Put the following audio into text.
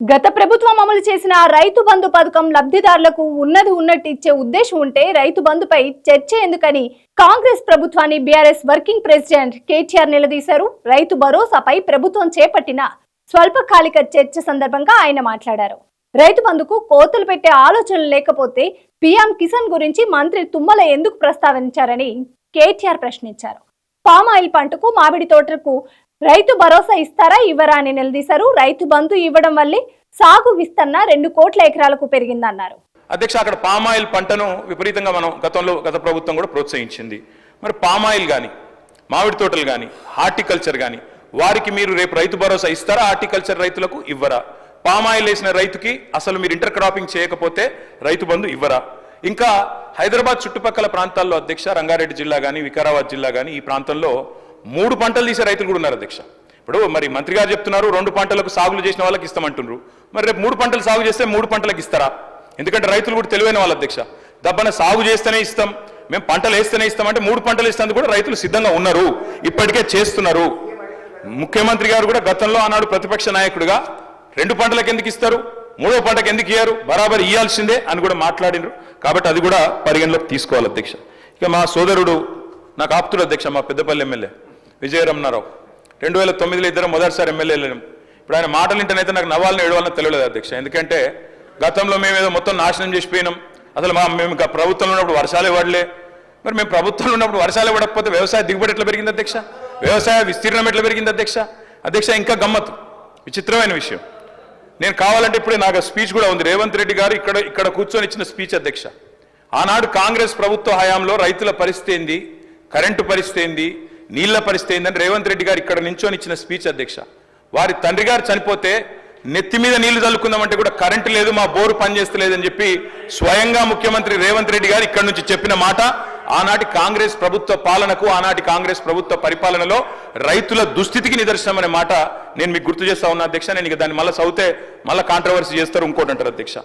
గత ప్రభుత్వం అమలు చేసిన రైతు బంధు పథకం లబ్ధిదారులకు ఉన్నది ఉన్నట్టు ఇచ్చే ఉద్దేశం ఉంటే రైతు బంధుపై చర్చ ఎందుకని కాంగ్రెస్ ప్రభుత్వాన్ని బీఆర్ఎస్ వర్కింగ్ ప్రెసిడెంట్ కేటీఆర్ నిలదీశారు. రైతు భరోసాపై ప్రభుత్వం చేపట్టిన స్వల్పకాలిక చర్చ సందర్భంగా ఆయన మాట్లాడారు. రైతు బంధుకు కోతలు పెట్టే ఆలోచనలు లేకపోతే పీఎం కిసాన్ గురించి మంత్రి తుమ్మల ఎందుకు ప్రస్తావించారని కేటీఆర్ ప్రశ్నించారు. పామాయిల్ పంటకు మామిడి తోటలకు రైతు భరోసా ఇస్తారా? ఇవ్వరా అని నిలదీశారు. రైతు బంధు ఇవ్వడం వల్లే సాగు విస్తరణ రెండు కోట్ల ఎకరాలకు పెరిగిందన్నారు. అధ్యక్ష అక్కడ పామాయిల్ పంటను విపరీతంగా మనం గతంలో గత ప్రభుత్వం కూడా ప్రోత్సహించింది. మరి పామాయిల్ కానీ మామిడి తోటలు కానీ హార్టికల్చర్ కానీ వారికి మీరు రేపు రైతు భరోసా ఇస్తారా? హార్టికల్చర్ రైతులకు ఇవ్వరా? పామాయిల్ వేసిన రైతుకి అసలు మీరు ఇంటర్ క్రాపింగ్ చేయకపోతే రైతు బంధు ఇవ్వరా? ఇంకా హైదరాబాద్ చుట్టుపక్కల ప్రాంతాల్లో అధ్యక్ష రంగారెడ్డి జిల్లా కానీ వికారాబాద్ జిల్లా కానీ ఈ ప్రాంతంలో మూడు పంటలు తీసే రైతులు కూడా ఉన్నారు అధ్యక్ష. ఇప్పుడు మరి మంత్రి గారు చెప్తున్నారు రెండు పంటలకు సాగులు చేసిన వాళ్ళకి ఇస్తామంటున్నారు మరి రేపు మూడు పంటలు సాగు చేస్తే మూడు పంటలకు ఇస్తారా? ఎందుకంటే రైతులు కూడా తెలివైన వాళ్ళ అధ్యక్ష. దబ్బన సాగు చేస్తేనే ఇస్తాం మేము పంటలు వేస్తేనే ఇస్తామంటే మూడు పంటలు ఇస్తాను కూడా రైతులు సిద్ధంగా ఉన్నారు ఇప్పటికే చేస్తున్నారు. ముఖ్యమంత్రి గారు కూడా గతంలో ఆనాడు ప్రతిపక్ష నాయకుడిగా రెండు పంటలకు ఎందుకు ఇస్తారు? మూడో పంటకు ఎందుకు ఇయ్యారు? బరాబర్ ఇయ్యాల్సిందే అని కూడా మాట్లాడినారు కాబట్టి అది కూడా పరిగణలోకి తీసుకోవాలి అధ్యక్ష. ఇక మా సోదరుడు నాకు ఆప్తుడు అధ్యక్ష మా పెద్దపల్లి ఎమ్మెల్యే. విజయరమణారావు. రెండు వేల తొమ్మిదిలో ఇద్దరు మొదటిసారి ఎమ్మెల్యేలు ఇప్పుడు ఆయన మాటలు వింటేనైతే నాకు నవ్వాలని ఏడవాలని తెలియలేదు అధ్యక్ష. ఎందుకంటే గతంలో మేము ఏదో మొత్తం నాశనం చేసిపోయినాం అసలు మా మేము ఇంకా ప్రభుత్వంలో ఉన్నప్పుడు వర్షాలు ఇవ్వడలే మరి మేము ప్రభుత్వంలో ఉన్నప్పుడు వర్షాలు ఇవ్వకపోతే వ్యవసాయ దిగుబడి ఎట్లా పెరిగింది అధ్యక్ష? వ్యవసాయ విస్తీర్ణం ఎట్లా పెరిగింది అధ్యక్ష? అధ్యక్ష ఇంకా గమ్మత్తు. విచిత్రమైన విషయం. నేను కావాలంటే ఇప్పుడే నాకు స్పీచ్ కూడా ఉంది. రేవంత్ రెడ్డి గారు ఇక్కడ ఇక్కడ కూర్చొని ఇచ్చిన స్పీచ్ అధ్యక్ష. ఆనాడు కాంగ్రెస్ ప్రభుత్వ హయాంలో రైతుల పరిస్థితి ఏంది? కరెంటు పరిస్థితి ఏంది? నీళ్ళ పరిస్థితి ఏందని రేవంత్ రెడ్డి గారు ఇక్కడ నించొని ఇచ్చిన స్పీచ్ అధ్యక్ష. వారి తండ్రి గారు చనిపోతే నెత్తి మీద నీళ్ళు చల్లుకుందామంటే కూడా కరెంటు లేదు మా బోరు పనిచేస్తలేదని చెప్పి స్వయంగా ముఖ్యమంత్రి రేవంత్ రెడ్డి గారు ఇక్కడ నుంచి చెప్పిన మాట. ఆనాటి కాంగ్రెస్ ప్రభుత్వ పాలనకు ఆనాటి కాంగ్రెస్ ప్రభుత్వ పరిపాలనలో రైతుల దుస్థితికి నిదర్శనం అనే మాట నేను మీకు గుర్తు చేస్తా ఉన్నా అధ్యక్ష. నేను ఇక దాన్ని మళ్ళీ చదివితే మళ్ళీ కాంట్రవర్సీ చేస్తారు ఇంకోటి అంటారు అధ్యక్ష.